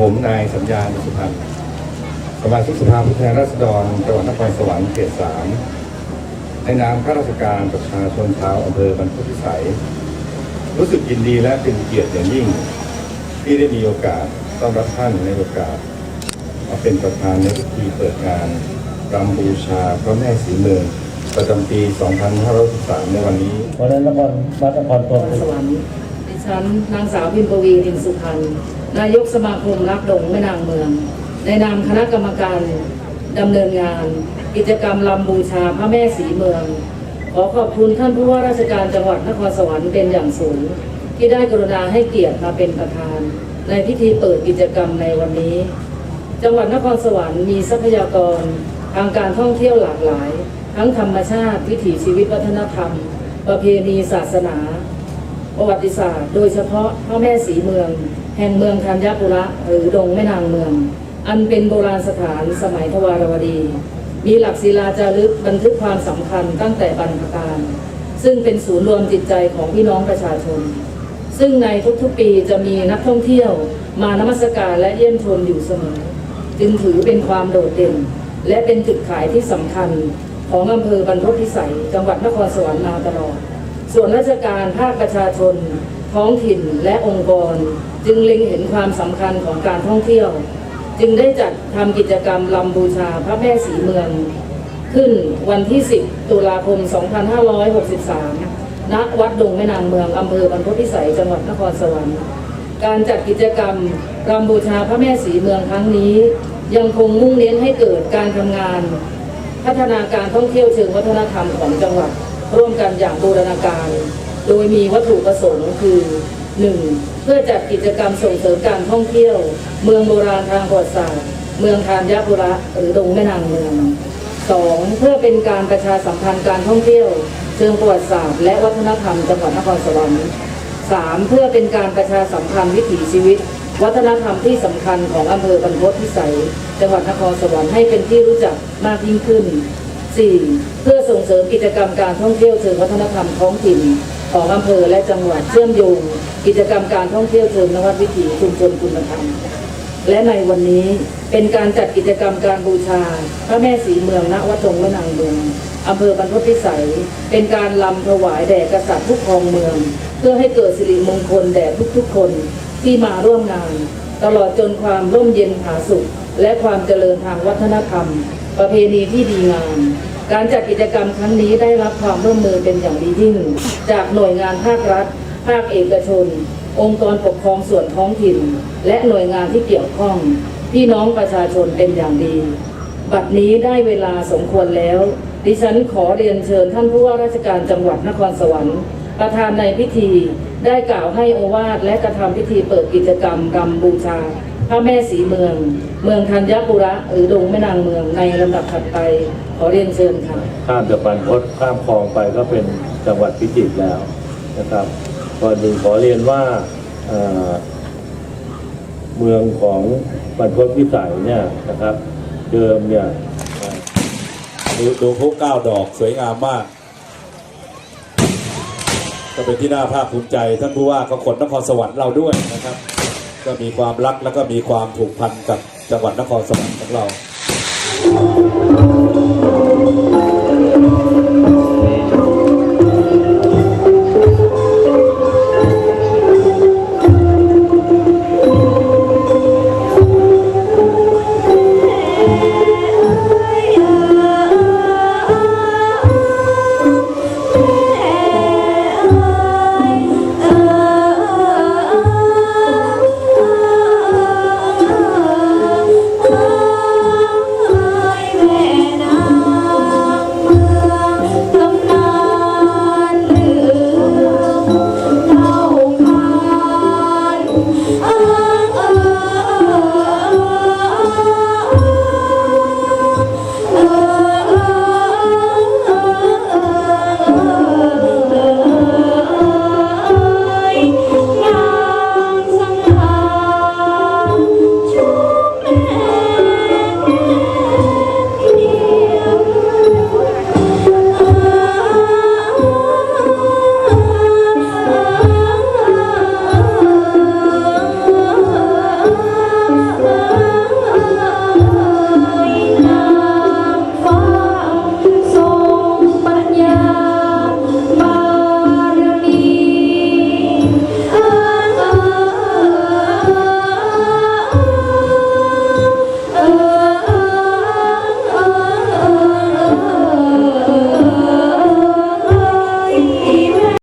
ผมนายสัญญาณสุพรรณสมาชิกสภาผู้แทนราษฎรจังหวัดนครสวรรค์เขตสามในนามข้าราชการประชาชนชาวอำเภอบรรพตพิสัย รู้สึกยินดีและเป็นเกียรติอย่างยิ่ง ที่ได้มีโอกาสต้อนรับท่านในโอกาสมาเป็นประธานในพิธีเปิดงานรำบูชาพระแม่ศรีเมืองประจำปี 2563 ในวันนี้วันนั้นนครวัดนครธมสวรรค์ดิฉันนางสาวพิมปวีรินสุพรรณ นายกสมาคมรักดงแม่นางเมือง ในนามคณะกรรมการดำเนินงาน กิจกรรมลำบูชาพระแม่สีเมือง ขอขอบคุณท่านผู้ว่าราชการจังหวัดนครสวรรค์เป็นอย่างสูง ที่ได้กรุณาให้เกียรติมาเป็นประธาน ในพิธีเปิดกิจกรรมในวันนี้ จังหวัดนครสวรรค์มีทรัพยากรทางการท่องเที่ยวหลากหลาย ทั้งธรรมชาติวิถีชีวิตวัฒนธรรม ประเพณีศาสนา ประวัติศาสตร์ โดยเฉพาะพระแม่สีเมือง แห่งเมืองธัญบุระหรือดงแม่นางเมือง อันเป็นโบราณสถานสมัยทวารวดี มีหลักศิลาจารึกบันทึกความสำคัญตั้งแต่บรรพการ ซึ่งเป็นศูนย์รวมจิตใจของพี่น้องประชาชน ซึ่งในทุกๆปีจะมีนักท่องเที่ยวมานมัสการและเยี่ยมชมอยู่เสมอ จึงถือเป็นความโดดเด่น และเป็นจุดขายที่สำคัญของอำเภอบรรพตพิสัยจังหวัดนครสวรรค์มาตลอด ส่วนราชการภาคประชาชน ท้องถิ่นและองค์กร จึงเล็งเห็นความสำคัญของการท่องเที่ยว จึงได้จัดทำกิจกรรมลำบูชาพระแม่สีเมือง ขึ้นวันที่ 10 ตุลาคม 2563 ณ วัดดงแม่นางเมืองอำเภอบรรพตพิสัยจังหวัดนครสวรรค์ การจัดกิจกรรมรำบูชาพระแม่สีเมืองครั้งนี้ ยังคงมุ่งเน้นให้เกิดการทำงาน พัฒนาการท่องเที่ยวเชิงวัฒนธรรมของจังหวัด ร่วมกันอย่างบูรณาการ โดยมีวัตถุประสงค์คือ 1. เพื่อจัดกิจกรรมส่งเสริมการท่องเที่ยว เมืองโบราณทางประวัติศาสตร์ เมืองทานยบุระหรือดงแม่นางเมือง 2. เพื่อเป็นการประชาสัมพันธ์การท่องเที่ยว เชิงประวัติศาสตร์และวัฒนธรรมจังหวัดนครสวรรค์ 3. เพื่อเป็นการประชาสัมพันธ์วิถีชีวิต วัฒนธรรมที่สำคัญของอำเภอบรรพตพิสัย จังหวัดนครสวรรค์ให้เป็นที่รู้จักมากยิ่งขึ้น 4. เพื่อส่งเสริมกิจกรรมการท่องเที่ยวเชิงวัฒนธรรมท้องถิ่นของอำเภอและจังหวัดเชื่อมโยงกิจกรรมการท่องเที่ยวเชิงนวัตวิถีชุมชนคุณธรรม และในวันนี้เป็นการจัดกิจกรรมการบูชา พระแม่สีเมืองณวัดตรงแม่นางเมืองอำเภอบรรพตพิสัย เป็นการลำถวายแด่กษัตริย์ผู้ครองเมือง เพื่อให้เกิดสิริมงคลแด่ทุกๆคนที่มาร่วมงาน ตลอดจนความร่มเย็นผาสุข และความเจริญทางวัฒนธรรม ประเพณีที่ดีงาม การจัดกิจกรรมครั้งนี้ได้รับความร่วมมือเป็นอย่างดียิ่ง จากหน่วยงานภาครัฐ ภาคเอกชน องค์กรปกครองส่วนท้องถิ่น และหน่วยงานที่เกี่ยวข้องพี่น้องประชาชนเป็นอย่างดี บัดนี้ได้เวลาสมควรแล้ว ดิฉันขอเรียนเชิญท่านผู้ว่าราชการจังหวัดนครสวรรค์ ประธานในพิธีได้กล่าวให้โอวาทและกระทำพิธีเปิดกิจกรรมรำบูชา พระแม่สีเมือง เมืองธัญบุระหรือดงแม่นางเมืองในลำดับถัดไปขอเรียนเชิญค่ะ ข้ามจากบรรพตข้ามคลองไปก็เป็นจังหวัดพิจิตรแล้วนะครับก่อนอื่นขอเรียนว่าเมืองของบรรพตพิสัยเนี่ยนะครับ เดิมเนี่ยดูดูพวกเก้าดอกสวยงามมาก ก็เป็นที่น่าภาคภูมิใจท่านผู้ว่าก็คนนครสวรรค์เราด้วยนะครับ ก็มีความรักแล้วก็มีความผูกพันกับจังหวัดนครสวรรค์ของเรา